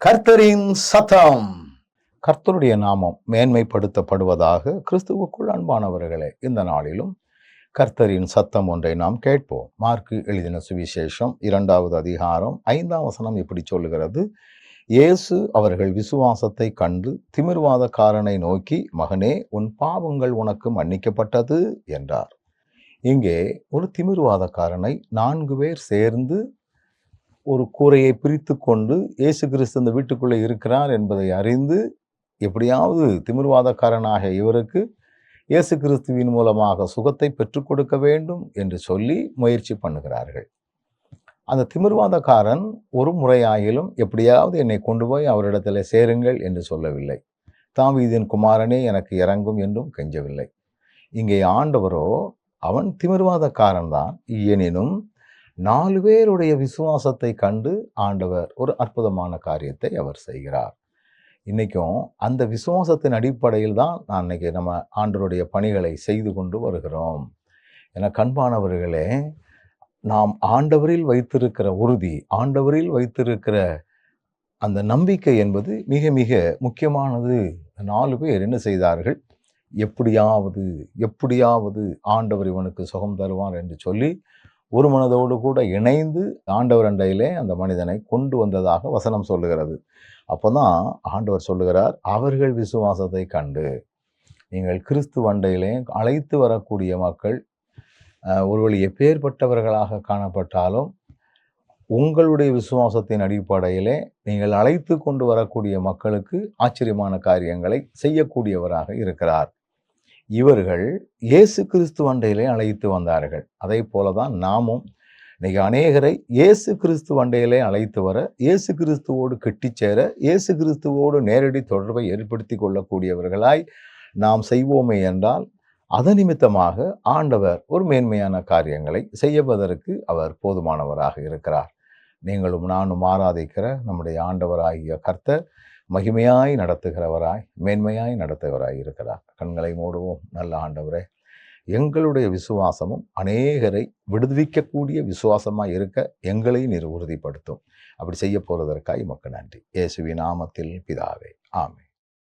கர்த்தரின் சத்தம். கர்த்தருடைய நாமம் மேன்மைப்படுத்தப்படுவதாக கிறிஸ்துவுக்குள் அன்பானவர்களே இந்த நாளிலும் கர்த்தரின் சத்தம் ஒன்றை நாம் கேட்போம். மார்க்கு எழுதின சுவிசேஷம் இரண்டாவது அதிகாரம் ஐந்தாம் வசனம் இப்படி சொல்லுகிறது. இயேசு அவர்கள் விசுவாசத்தை கண்டு திமிர்வாதக்காரனை நோக்கி மகனே உன் பாவங்கள் உனக்கு மன்னிக்கப்பட்டது என்றார். இங்கே ஒரு திமிர்வாதக்காரனை நான்கு பேர் சேர்ந்து ஒரு கூரையை பிரித்து கொண்டு இயேசு கிறிஸ்து இந்த வீட்டுக்குள்ளே இருக்கிறார் என்பதை அறிந்து எப்படியாவது திமிர்வாதக்காரனாக இவருக்கு இயேசு கிறிஸ்துவின் மூலமாக சுகத்தை பெற்றுக் கொடுக்க வேண்டும் என்று சொல்லி முயற்சி பண்ணுகிறார்கள். அந்த திமிர்வாதக்காரன் ஒரு முறையாயிலும் எப்படியாவது என்னை கொண்டு போய் அவரிடத்தில் சேருங்கள் என்று சொல்லவில்லை. தாவீதின் குமாரனே எனக்கு இறங்கும் என்றும் கெஞ்சவில்லை. இங்கே ஆண்டவரோ அவன் திமிர்வாதக்காரன் தான் எனினும் நாலு பேருடைய விசுவாசத்தை கண்டு ஆண்டவர் ஒரு அற்புதமான காரியத்தை அவர் செய்கிறார். இன்றைக்கும் அந்த விசுவாசத்தின் அடிப்படையில் தான் நான் இன்றைக்கி நம்ம ஆண்டவருடைய பணிகளை செய்து கொண்டு வருகிறோம். என கண்பானவர்களே நாம் ஆண்டவரில் வைத்திருக்கிற உறுதி ஆண்டவரில் வைத்திருக்கிற அந்த நம்பிக்கை என்பது மிக மிக முக்கியமானது. நாலு பேர் என்ன செய்தார்கள்? எப்படியாவது எப்படியாவது ஆண்டவர் இவனுக்கு சுகம் தருவார் என்று சொல்லி ஒரு மனதோடு கூட இணைந்து ஆண்டவர் அண்டையிலே அந்த மனிதனை கொண்டு வந்ததாக வசனம் சொல்லுகிறது. அப்போ தான் ஆண்டவர் சொல்லுகிறார் அவர்கள் விசுவாசத்தை கண்டு. நீங்கள் கிறிஸ்து அண்டையிலே அழைத்து வரக்கூடிய மக்கள் ஒருவழி எப்பேற்பட்டவர்களாக காணப்பட்டாலும் உங்களுடைய விசுவாசத்தின் அடிப்படையிலே நீங்கள் அழைத்து கொண்டு வரக்கூடிய மக்களுக்கு ஆச்சரியமான காரியங்களை செய்யக்கூடியவராக இருக்கிறார். இவர்கள் இயேசு கிறிஸ்து வண்டையிலே அழைத்து வந்தார்கள். அதே போல தான் நாமும் இன்னைக்கு அநேகரை இயேசு கிறிஸ்து வண்டையிலே அழைத்து வர இயேசு கிறிஸ்துவோடு கெட்டிச்சேர இயேசு கிறிஸ்துவோடு நேரடி தொடர்பை ஏற்படுத்தி கொள்ளக்கூடியவர்களாய் நாம் செய்வோமே என்றால் அதன் நிமித்தமாக ஆண்டவர் ஒரு மேன்மையான காரியங்களை செய்யவதற்கு அவர் போதுமானவராக இருக்கிறார். நீங்களும் நானும் ஆராதிக்கிற நம்முடைய ஆண்டவராகிய கர்த்தர் மகிமையாய் நடத்துகிறவராய் மேன்மையாய் நடத்துகிறவராய் இருக்கிறார். கண்களை மூடுவோம் நல்ல ஆண்டவரே. எங்களுடைய விசுவாசமும் அநேகரை விடுவிக்கக்கூடிய விசுவாசமாக இருக்க எங்களை நீர் உறுதிப்படுத்தும். அப்படி செய்ய போகிறதற்காக மக்கள் நன்றி. இயேசுவி நாமத்தில் பிதாவே. ஆமே